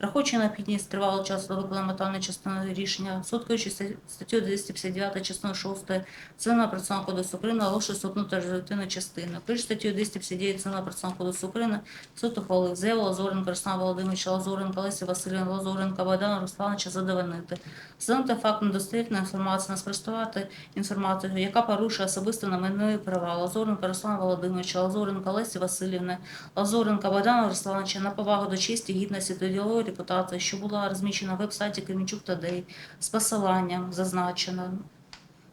Враховуючи необхідність тривалого часу виконаної метальної частини рішення, суткуючи статтю 259 частину 6 Цивільного процесуального кодексу України оголошує суд внутрішньої частини. Криш статтю 259 Цивільного процесуального кодексу України суд ухвалив заяву Лазоренка Руслана Володимировича Лазоренка, Лесі Васильівна Лазоренка, Богдана Руслановича задовольнити. Встановити факт недостовірної інформації, не спростувати інформацію, яка порушує особисто на права Лазоренка Руслана Володимировича, Лазоренка Лесі Васильівни, Лазоренка Богдана Руслановича на повагу до честі, гідності та ділової репутації, що була розміщена в веб-сайті Кременчук Тадей з посиланням зазначено.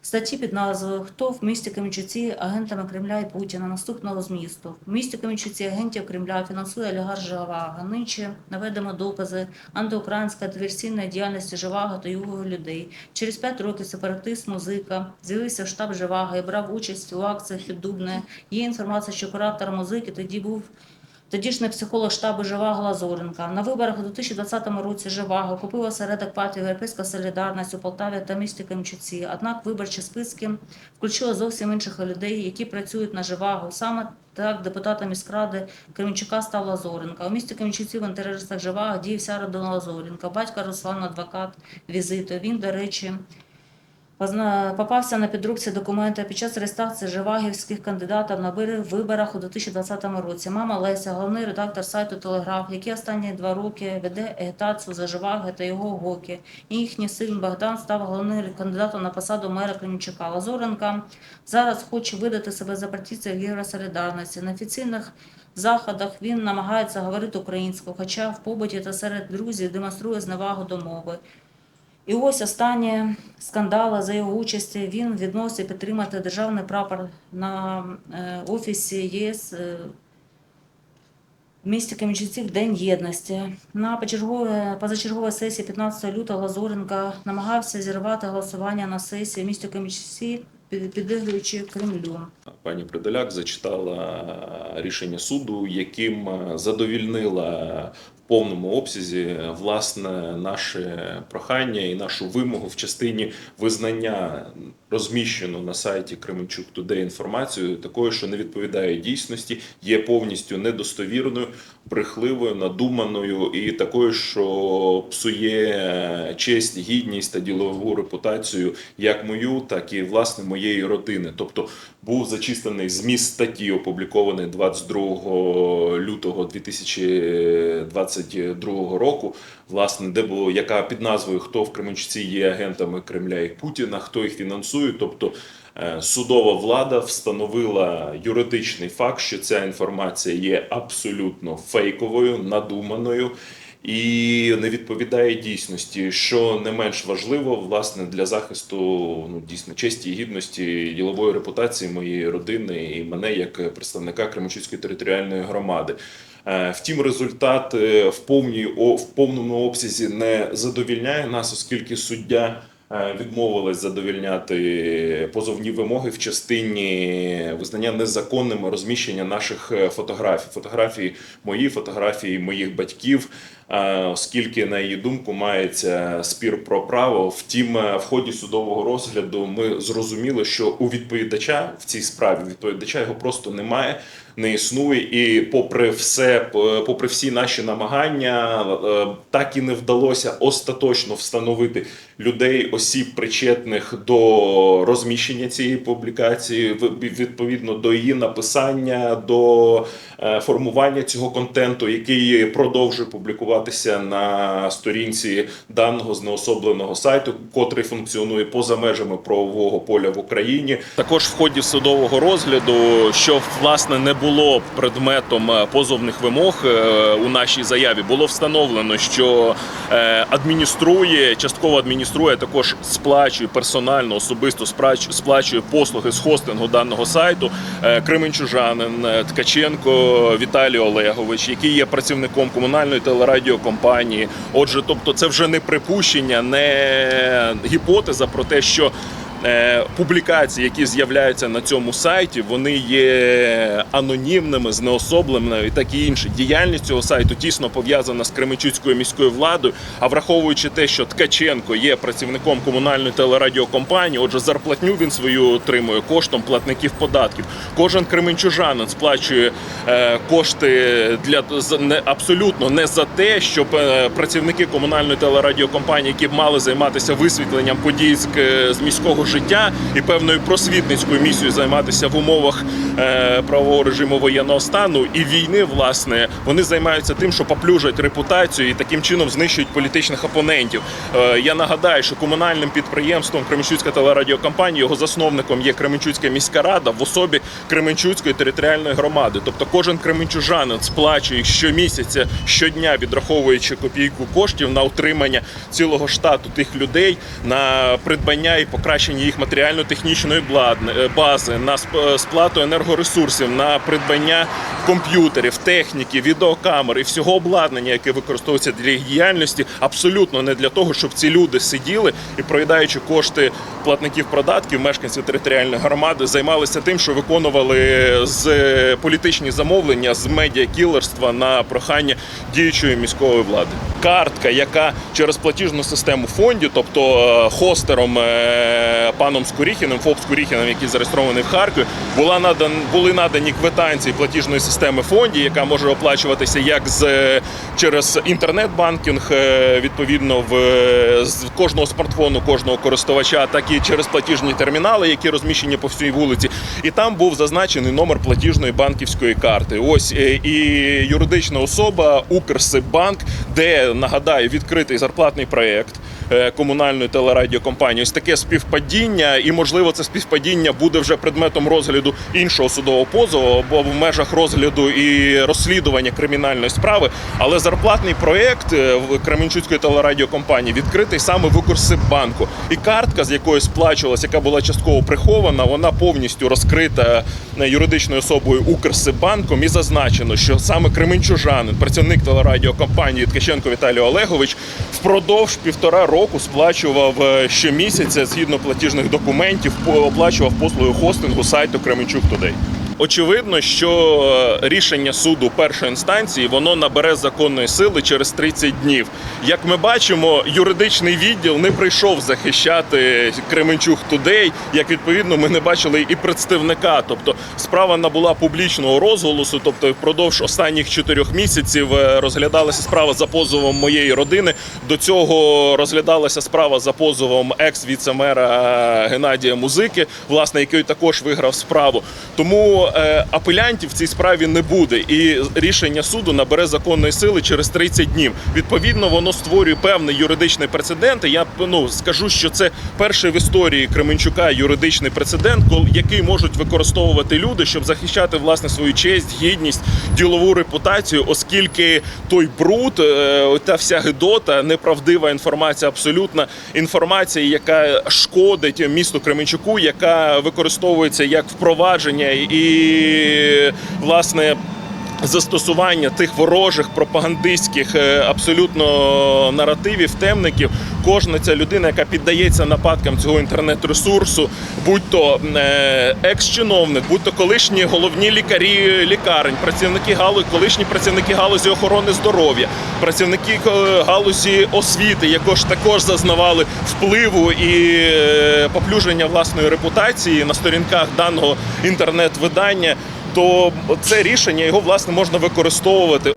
Статті під назвою Хто в місті Кременчуці агентами Кремля і Путіна наступного змісту. В місті Кременчуці агентів Кремля фінансує олігарх Живага. Нинче наведемо докази антиукраїнської диверсійної діяльності Живага та його людей. Через п'ять років сепаратист музика з'явився в штаб Живага і брав участь у акціях від Дубне. Є інформація, що куратор музики тоді був Тодішній психолог штабу Живаго Лазоренка. На виборах у 2020 році Живаго купив осередок партії Європейська Солідарність у Полтаві та місті Кремчуці. Однак виборчі списки включили зовсім інших людей, які працюють на Живаго. Саме так депутатом міськради Кременчука став Лазоренка. У місті Кременчуці в інтересах Живаго діє вся родина Лазоренка. Батько Руслан адвокат візиту. Він, до речі, Попався на підробці документи під час реєстрації живагівських кандидатів на виборах у 2020 році. Мама Леся, головний редактор сайту Телеграф, який останні два роки веде агітацію за Живаги та його гоки. Їхній син Богдан став головним кандидатом на посаду мера Кремчука. Лазоренка зараз хоче видати себе за партійця Євросолідарності. На офіційних заходах він намагається говорити українською, хоча в побуті та серед друзів демонструє зневагу до мови. І ось останнє скандали за його участі він відносить підтримати державний прапор на е, офісі ЄС е, в місті Кам'янчуці в День єдності. На почергове- позачерговій сесії 15 лютого Лазоренка намагався зірвати голосування на сесії в місті Кам'янчуці, підігруючи Кремлю. Пані Придаляк зачитала рішення суду, яким задовільнила повному обсязі власне наше прохання і нашу вимогу в частині визнання розміщену на сайті Кременчук Today інформацію такою, що не відповідає дійсності, є повністю недостовірною, брехливою, надуманою і такою, що псує честь, гідність та ділову репутацію як мою, так і власне моєї родини. Тобто був зачислений зміст статті, опублікований 22 лютого 2022 року. Власне, де було яка під назвою Хто в Кременчуці є агентами Кремля і Путіна, хто їх фінансує. Тобто е, судова влада встановила юридичний факт, що ця інформація є абсолютно фейковою, надуманою. І не відповідає дійсності, що не менш важливо власне для захисту ну дійсно честі і гідності ділової репутації моєї родини і мене як представника Кременчуцької територіальної громади. Е, Втім, результат е, в повній в повному обсязі не задовільняє нас, оскільки суддя е, відмовилась задовільняти позовні вимоги в частині визнання незаконним розміщення наших фотографій. Фотографії мої, фотографії моїх батьків, оскільки, на її думку, мається спір про право. Втім, е, в ході судового розгляду ми зрозуміли, що у відповідача в цій справі відповідача його просто немає, не існує, і попри все, попри всі наші намагання, е, так і не вдалося остаточно встановити людей, осіб, причетних до розміщення цієї публікації, відповідно до її написання, до е, формування цього контенту, який продовжує публікуватися на сторінці даного знеособленого сайту, котрий функціонує поза межами правового поля в Україні. Також в ході судового розгляду, що власне не було предметом е, позовних вимог е, у нашій заяві, було встановлено, що е, адмініструє, частково адмініструє, також сплачує персонально, особисто сплачує, послуги з хостингу даного сайту Кременчужанин Ткаченко Віталій Олегович, який є працівником комунальної телерадіокомпанії. Отже, тобто, це вже не припущення, не гіпотеза про те, що публікації, які з'являються на цьому сайті, вони є анонімними, знеособленими і так і інше. Діяльність цього сайту тісно пов'язана з Кременчуцькою міською владою. А враховуючи те, що Ткаченко є працівником комунальної телерадіокомпанії, отже, зарплатню він свою отримує коштом платників податків. Кожен кременчужанин сплачує е, кошти для не абсолютно не за те, щоб е, працівники комунальної телерадіокомпанії, які б мали займатися висвітленням подій з міського життя і певною просвітницькою місією займатися в умовах е, правового режиму воєнного стану і війни, власне, вони займаються тим, що поплюжать репутацію і таким чином знищують політичних опонентів. Е, я нагадаю, що комунальним підприємством Кременчуцька телерадіокомпанія, його засновником є Кременчуцька міська рада в особі Кременчуцької територіальної громади. Тобто кожен кременчужанин сплачує щомісяця, щодня відраховуючи копійку коштів на утримання цілого штату тих людей, на придбання і покращення їх матеріально-технічної е, бази, на е, сплату енергоресурсів, на придбання комп'ютерів, техніки, відеокамер і всього обладнання, яке використовується для їх діяльності, абсолютно не для того, щоб ці люди сиділи і проїдаючи кошти платників податків, мешканців територіальної громади, займалися тим, що виконували з е, політичні замовлення з медіакілерства на прохання діючої міської влади. Картка, яка через платіжну систему фонді, тобто хостером паном Скоріхіним, ФОП Скоріхіним, який зареєстрований в Харкові, була надан, були надані квитанції платіжної системи фонді, яка може оплачуватися як з через інтернет-банкінг, е, відповідно в з кожного смартфону, кожного користувача, так і через платіжні термінали, які розміщені по всій вулиці. І там був зазначений номер платіжної банківської карти. Ось е, і юридична особа Укрсиббанк, де нагадаю відкритий зарплатний проєкт. Е, Комунальної телерадіокомпанії ось таке співпадіння, і можливо це співпадіння буде вже предметом розгляду іншого судового позову або в межах розгляду і розслідування кримінальної справи. Але зарплатний проєкт е, Кременчуцької телерадіокомпанії відкритий саме в Укрсиббанку. І картка, з якої сплачувалась, яка була частково прихована, вона повністю розкрита е, юридичною особою Укрсиббанком і зазначено, що саме Кременчужанин, працівник телерадіокомпанії Ткаченко Віталій Олегович, впродовж півтора року сплачував е, щомісяця згідно платіжних документів, оплачував послуги хостингу сайту Кременчук Тудей. Очевидно, що е, рішення суду першої інстанції воно набере законної сили через 30 днів. Як ми бачимо, юридичний відділ не прийшов захищати Кременчук Тудей. Як відповідно, ми не бачили і представника. Тобто справа набула публічного розголосу. Тобто, впродовж останніх чотирьох місяців е, розглядалася справа за позовом моєї родини. До цього розглядалася справа за позовом екс-віцемера Геннадія Музики, власне, який також виграв справу. Тому е, апелянтів в цій справі не буде, і рішення суду набере законної сили через 30 днів. Відповідно, воно створює певний юридичний прецедент. Я ну скажу, що це перший в історії Кременчука юридичний прецедент, який можуть використовувати люди, щоб захищати власне свою честь, гідність, ділову репутацію, оскільки той бруд, е, та вся гидота, неправдива інформація, абсолютна інформація, яка шкодить місту Кременчуку, яка використовується як впровадження і власне. Застосування тих ворожих пропагандистських е, абсолютно наративів, темників, кожна ця людина, яка піддається нападкам цього інтернет-ресурсу, будь-то е, екс-чиновник, будь-то колишні головні лікарі лікарень, працівники галузі, колишні працівники галузі охорони здоров'я, працівники е, галузі освіти, якож також зазнавали впливу і поплюження власної репутації на сторінках даного інтернет-видання то це рішення його власне можна використовувати.